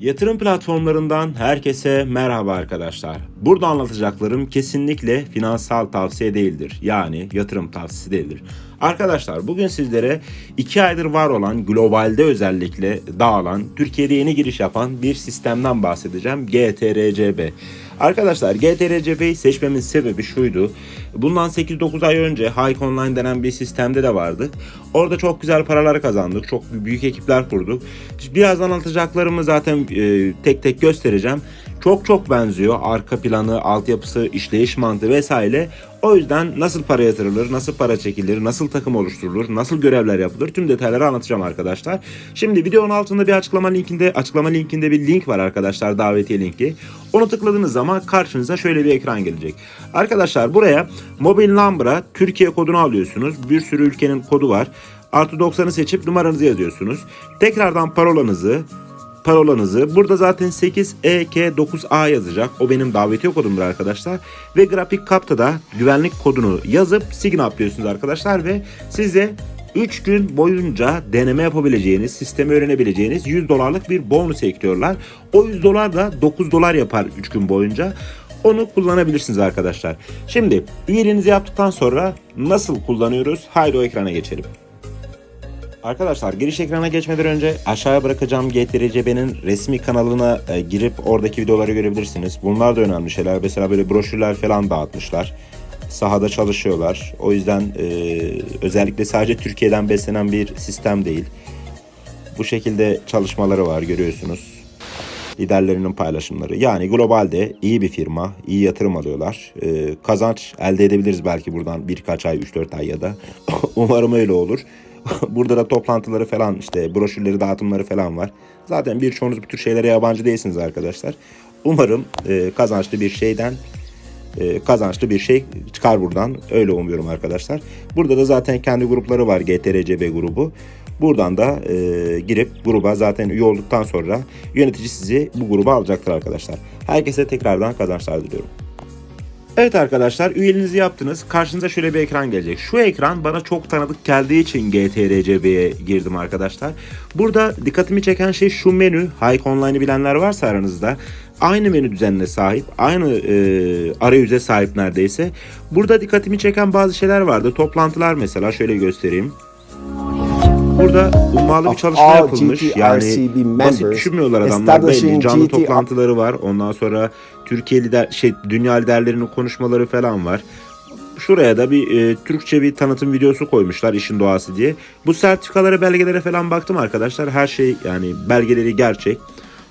Yatırım platformlarından herkese merhaba arkadaşlar. Burada anlatacaklarım kesinlikle finansal tavsiye değildir. Yani yatırım tavsiyesi değildir. Arkadaşlar bugün sizlere 2 aydır var olan globalde özellikle dağılan Türkiye'de yeni giriş yapan bir sistemden bahsedeceğim. GTRCB. Arkadaşlar GTRCB'yi seçmemin sebebi şuydu. Bundan 8-9 ay önce Hike Online denen bir sistemde de vardı. Orada çok güzel paralar kazandık. Çok büyük ekipler kurduk. Birazdan anlatacaklarımı zaten e, tek tek göstereceğim. Çok çok benziyor. Arka planı, altyapısı, işleyiş mantığı vesaire. O yüzden nasıl para yatırılır, nasıl para çekilir, nasıl takım oluşturulur, nasıl görevler yapılır tüm detayları anlatacağım arkadaşlar. Şimdi videonun altında bir açıklama linkinde açıklama linkinde bir link var arkadaşlar davetiye linki. Onu tıkladığınız zaman karşınıza şöyle bir ekran gelecek. Arkadaşlar buraya mobil number'a Türkiye kodunu alıyorsunuz. Bir sürü ülkenin kodu var. Artı 90'ı seçip numaranızı yazıyorsunuz. Tekrardan parolanızı, parolanızı. Burada zaten 8EK9A yazacak. O benim davetiye kodumdur arkadaşlar. Ve grafik kapta da güvenlik kodunu yazıp sign up'lıyorsunuz arkadaşlar ve size 3 gün boyunca deneme yapabileceğiniz, sistemi öğrenebileceğiniz 100 dolarlık bir bonus ekliyorlar. O 100 dolar da 9 dolar yapar 3 gün boyunca. Onu kullanabilirsiniz arkadaşlar. Şimdi üyeliğinizi yaptıktan sonra nasıl kullanıyoruz? Haydi o ekrana geçelim. Arkadaşlar giriş ekrana geçmeden önce aşağıya bırakacağım GTRCB'nin resmi kanalına e, girip oradaki videoları görebilirsiniz. Bunlar da önemli şeyler. Mesela böyle broşürler falan dağıtmışlar. Sahada çalışıyorlar. O yüzden e, özellikle sadece Türkiye'den beslenen bir sistem değil. Bu şekilde çalışmaları var görüyorsunuz. Liderlerinin paylaşımları. Yani globalde iyi bir firma, iyi yatırım alıyorlar. E, kazanç elde edebiliriz belki buradan birkaç ay, 3-4 ay ya da. Umarım öyle olur. Burada da toplantıları falan işte broşürleri dağıtımları falan var. Zaten birçoğunuz bu tür şeylere yabancı değilsiniz arkadaşlar. Umarım e, kazançlı bir şeyden e, kazançlı bir şey çıkar buradan. Öyle umuyorum arkadaşlar. Burada da zaten kendi grupları var GTRCB grubu. Buradan da e, girip gruba zaten üye olduktan sonra yönetici sizi bu gruba alacaktır arkadaşlar. Herkese tekrardan kazançlar diliyorum. Evet arkadaşlar üyeliğinizi yaptınız. Karşınıza şöyle bir ekran gelecek. Şu ekran bana çok tanıdık geldiği için GTRCB'ye girdim arkadaşlar. Burada dikkatimi çeken şey şu menü. Hike Online'ı bilenler varsa aranızda. Aynı menü düzenine sahip. Aynı e, arayüze sahip neredeyse. Burada dikkatimi çeken bazı şeyler vardı. Toplantılar mesela şöyle göstereyim. Burada ummalı bir çalışma yapılmış. Yani basit düşünmüyorlar adamlar. Belli canlı toplantıları var. Ondan sonra Türkiye lider şey dünya liderlerinin konuşmaları falan var. Şuraya da bir e, Türkçe bir tanıtım videosu koymuşlar işin doğası diye. Bu sertifikalara, belgelere falan baktım arkadaşlar. Her şey yani belgeleri gerçek.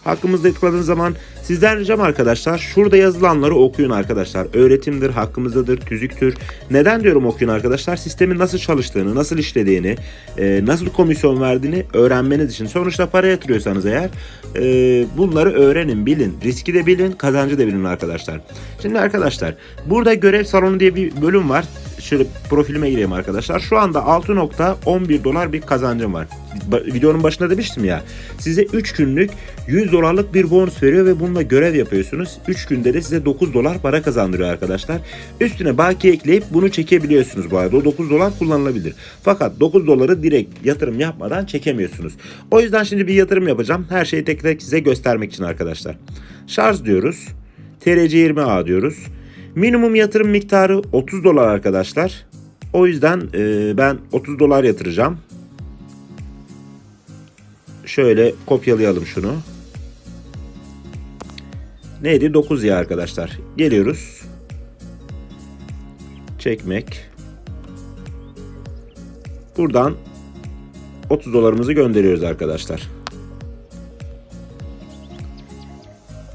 Hakkımızda tıkladığınız zaman sizden ricam arkadaşlar şurada yazılanları okuyun arkadaşlar. Öğretimdir, hakkımızdadır, tüzüktür. Neden diyorum okuyun arkadaşlar? Sistemin nasıl çalıştığını, nasıl işlediğini, e, nasıl komisyon verdiğini öğrenmeniz için. Sonuçta para yatırıyorsanız eğer e, bunları öğrenin, bilin. Riski de bilin, kazancı da bilin arkadaşlar. Şimdi arkadaşlar burada görev salonu diye bir bölüm var. Şöyle profilime gireyim arkadaşlar. Şu anda 6.11 dolar bir kazancım var. Videonun başında demiştim ya. Size 3 günlük 100 dolarlık bir bonus veriyor ve bununla görev yapıyorsunuz. 3 günde de size 9 dolar para kazandırıyor arkadaşlar. Üstüne bakiye ekleyip bunu çekebiliyorsunuz bu arada. O 9 dolar kullanılabilir. Fakat 9 doları direkt yatırım yapmadan çekemiyorsunuz. O yüzden şimdi bir yatırım yapacağım. Her şeyi tek tek size göstermek için arkadaşlar. Şarj diyoruz. TRC20A diyoruz. Minimum yatırım miktarı 30 dolar arkadaşlar. O yüzden e, ben 30 dolar yatıracağım. Şöyle kopyalayalım şunu. Neydi? 9 ya arkadaşlar. Geliyoruz. Çekmek. Buradan 30 dolarımızı gönderiyoruz arkadaşlar.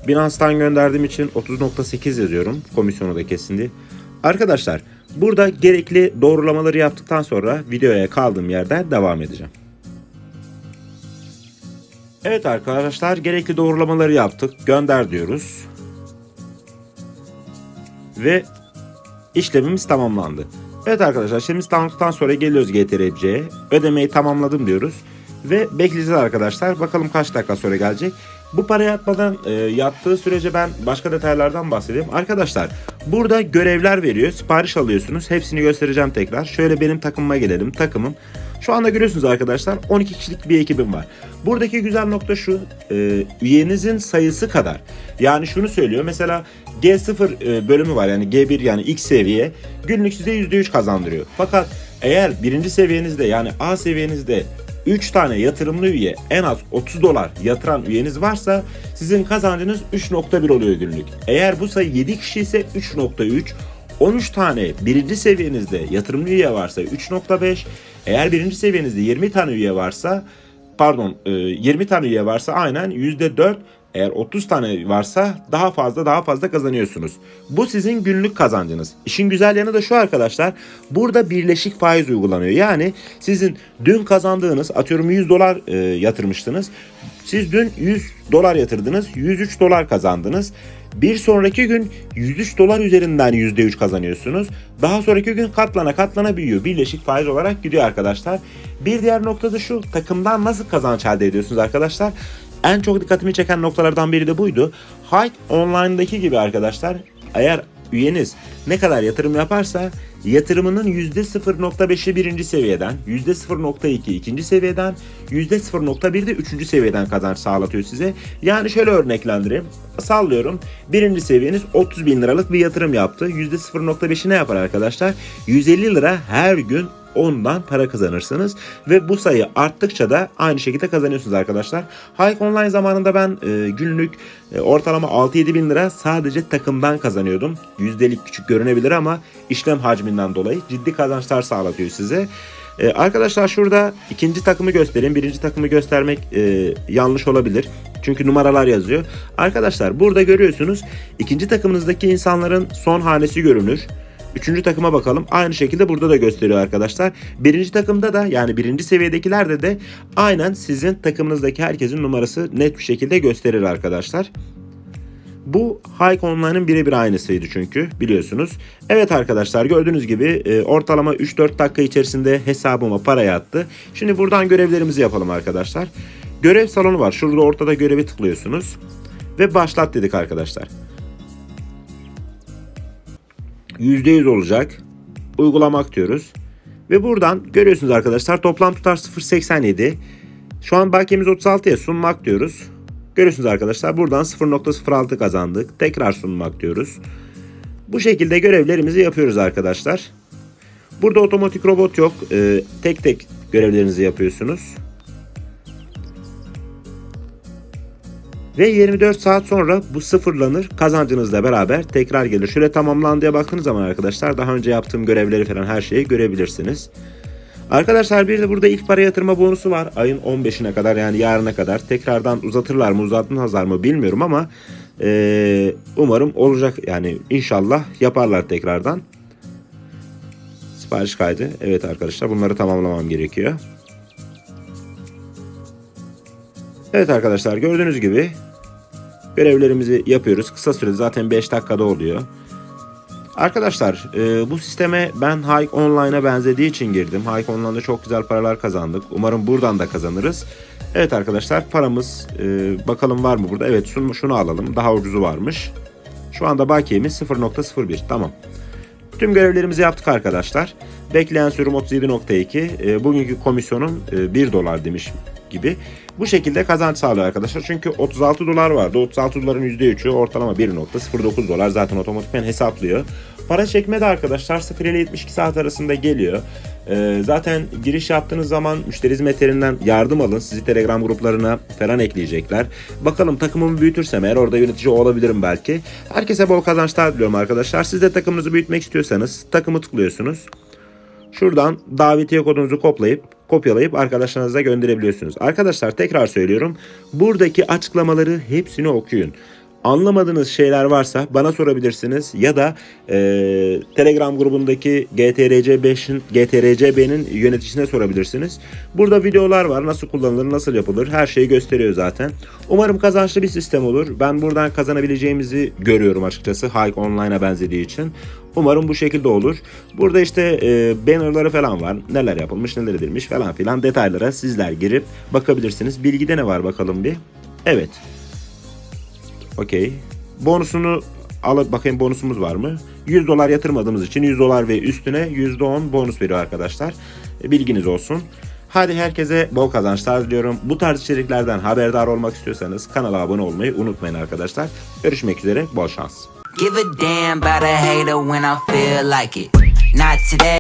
Binance'tan gönderdiğim için 30.8 yazıyorum. Komisyonu da kesindi. Arkadaşlar burada gerekli doğrulamaları yaptıktan sonra videoya kaldığım yerden devam edeceğim. Evet arkadaşlar gerekli doğrulamaları yaptık. Gönder diyoruz. Ve işlemimiz tamamlandı. Evet arkadaşlar işlemimiz tamamlandıktan sonra geliyoruz GTRC'ye. Ödemeyi tamamladım diyoruz. Ve bekleyeceğiz arkadaşlar. Bakalım kaç dakika sonra gelecek. Bu para yatmadan e, yattığı sürece ben başka detaylardan bahsedeyim. Arkadaşlar burada görevler veriyor. Sipariş alıyorsunuz. Hepsini göstereceğim tekrar. Şöyle benim takımıma gelelim. Takımım Şu anda görüyorsunuz arkadaşlar 12 kişilik bir ekibim var. Buradaki güzel nokta şu. e, üyenizin sayısı kadar. Yani şunu söylüyor. Mesela G0 e, bölümü var. Yani G1 yani X seviye. Günlük size %3 kazandırıyor. Fakat eğer birinci seviyenizde yani A seviyenizde 3 tane yatırımlı üye en az 30 dolar yatıran üyeniz varsa sizin kazancınız 3.1 oluyor günlük. Eğer bu sayı 7 kişi ise 3.3 13 tane birinci seviyenizde yatırımlı üye varsa 3.5 eğer birinci seviyenizde 20 tane üye varsa pardon e, 20 tane üye varsa aynen %4 eğer 30 tane varsa daha fazla daha fazla kazanıyorsunuz. Bu sizin günlük kazancınız. İşin güzel yanı da şu arkadaşlar. Burada birleşik faiz uygulanıyor. Yani sizin dün kazandığınız atıyorum 100 dolar e, yatırmıştınız. Siz dün 100 dolar yatırdınız. 103 dolar kazandınız. Bir sonraki gün 103 dolar üzerinden %3 kazanıyorsunuz. Daha sonraki gün katlana katlana büyüyor. Birleşik faiz olarak gidiyor arkadaşlar. Bir diğer nokta da şu. Takımdan nasıl kazanç elde ediyorsunuz arkadaşlar? En çok dikkatimi çeken noktalardan biri de buydu. Hike Online'daki gibi arkadaşlar eğer üyeniz ne kadar yatırım yaparsa yatırımının %0.5'i birinci seviyeden, %0.2 ikinci seviyeden, %0.1 de üçüncü seviyeden kazanç sağlatıyor size. Yani şöyle örneklendireyim. Sallıyorum. Birinci seviyeniz 30 bin liralık bir yatırım yaptı. %0.5'i ne yapar arkadaşlar? 150 lira her gün ondan para kazanırsınız ve bu sayı arttıkça da aynı şekilde kazanıyorsunuz arkadaşlar. Hike Online zamanında ben e, günlük e, ortalama 6-7 bin lira sadece takımdan kazanıyordum. Yüzdelik küçük görünebilir ama işlem hacminden dolayı ciddi kazançlar sağlatıyor size. E, arkadaşlar şurada ikinci takımı göstereyim. Birinci takımı göstermek e, yanlış olabilir. Çünkü numaralar yazıyor. Arkadaşlar burada görüyorsunuz ikinci takımınızdaki insanların son hanesi görünür. Üçüncü takıma bakalım. Aynı şekilde burada da gösteriyor arkadaşlar. Birinci takımda da yani birinci seviyedekilerde de aynen sizin takımınızdaki herkesin numarası net bir şekilde gösterir arkadaşlar. Bu Hike Online'ın birebir aynısıydı çünkü biliyorsunuz. Evet arkadaşlar gördüğünüz gibi e, ortalama 3-4 dakika içerisinde hesabıma para yattı. Şimdi buradan görevlerimizi yapalım arkadaşlar. Görev salonu var. Şurada ortada görevi tıklıyorsunuz. Ve başlat dedik arkadaşlar. %100 olacak. Uygulamak diyoruz. Ve buradan görüyorsunuz arkadaşlar toplam tutar 0.87. Şu an bakiyemiz 36'ya sunmak diyoruz. Görüyorsunuz arkadaşlar buradan 0.06 kazandık. Tekrar sunmak diyoruz. Bu şekilde görevlerimizi yapıyoruz arkadaşlar. Burada otomatik robot yok. Ee, tek tek görevlerinizi yapıyorsunuz. Ve 24 saat sonra bu sıfırlanır. Kazancınızla beraber tekrar gelir. Şöyle tamamlandıya baktığınız zaman arkadaşlar daha önce yaptığım görevleri falan her şeyi görebilirsiniz. Arkadaşlar bir de burada ilk para yatırma bonusu var. Ayın 15'ine kadar yani yarına kadar. Tekrardan uzatırlar mı uzatmazlar mı bilmiyorum ama ee, umarım olacak. Yani inşallah yaparlar tekrardan. Sipariş kaydı. Evet arkadaşlar bunları tamamlamam gerekiyor. Evet arkadaşlar gördüğünüz gibi görevlerimizi yapıyoruz. Kısa sürede zaten 5 dakikada oluyor. Arkadaşlar e, bu sisteme ben Hike Online'a benzediği için girdim. Hike Online'da çok güzel paralar kazandık. Umarım buradan da kazanırız. Evet arkadaşlar paramız e, bakalım var mı burada? Evet şunu, şunu alalım. Daha ucuzu varmış. Şu anda bakiyemiz 0.01 tamam. Tüm görevlerimizi yaptık arkadaşlar. Bekleyen sürüm 37.2. E, bugünkü komisyonum e, 1 dolar demiş gibi. Bu şekilde kazanç sağlıyor arkadaşlar. Çünkü 36 dolar vardı. 36 doların %3'ü ortalama 1.09 dolar zaten otomatikman hesaplıyor. Para çekme de arkadaşlar 0 ile 72 saat arasında geliyor. Ee, zaten giriş yaptığınız zaman müşteri hizmetlerinden yardım alın. Sizi Telegram gruplarına falan ekleyecekler. Bakalım takımımı büyütürsem eğer orada yönetici olabilirim belki. Herkese bol kazançlar diliyorum arkadaşlar. Siz de takımınızı büyütmek istiyorsanız takımı tıklıyorsunuz. Şuradan davetiye kodunuzu koplayıp kopyalayıp arkadaşlarınıza gönderebiliyorsunuz. Arkadaşlar tekrar söylüyorum. Buradaki açıklamaları hepsini okuyun. Anlamadığınız şeyler varsa bana sorabilirsiniz ya da e, Telegram grubundaki GTRC5'in GTRCB'nin yöneticisine sorabilirsiniz. Burada videolar var. Nasıl kullanılır, nasıl yapılır her şeyi gösteriyor zaten. Umarım kazançlı bir sistem olur. Ben buradan kazanabileceğimizi görüyorum açıkçası Hike Online'a benzediği için. Umarım bu şekilde olur. Burada işte e, bannerları falan var. Neler yapılmış, neler edilmiş falan filan detaylara sizler girip bakabilirsiniz. Bilgide ne var bakalım bir. Evet. Okey. Bonusunu alıp bakayım bonusumuz var mı? 100 dolar yatırmadığımız için 100 dolar ve üstüne %10 bonus veriyor arkadaşlar. E, bilginiz olsun. Hadi herkese bol kazançlar diliyorum. Bu tarz içeriklerden haberdar olmak istiyorsanız kanala abone olmayı unutmayın arkadaşlar. Görüşmek üzere bol şans. Give a damn about a hater when I feel like it. Not today.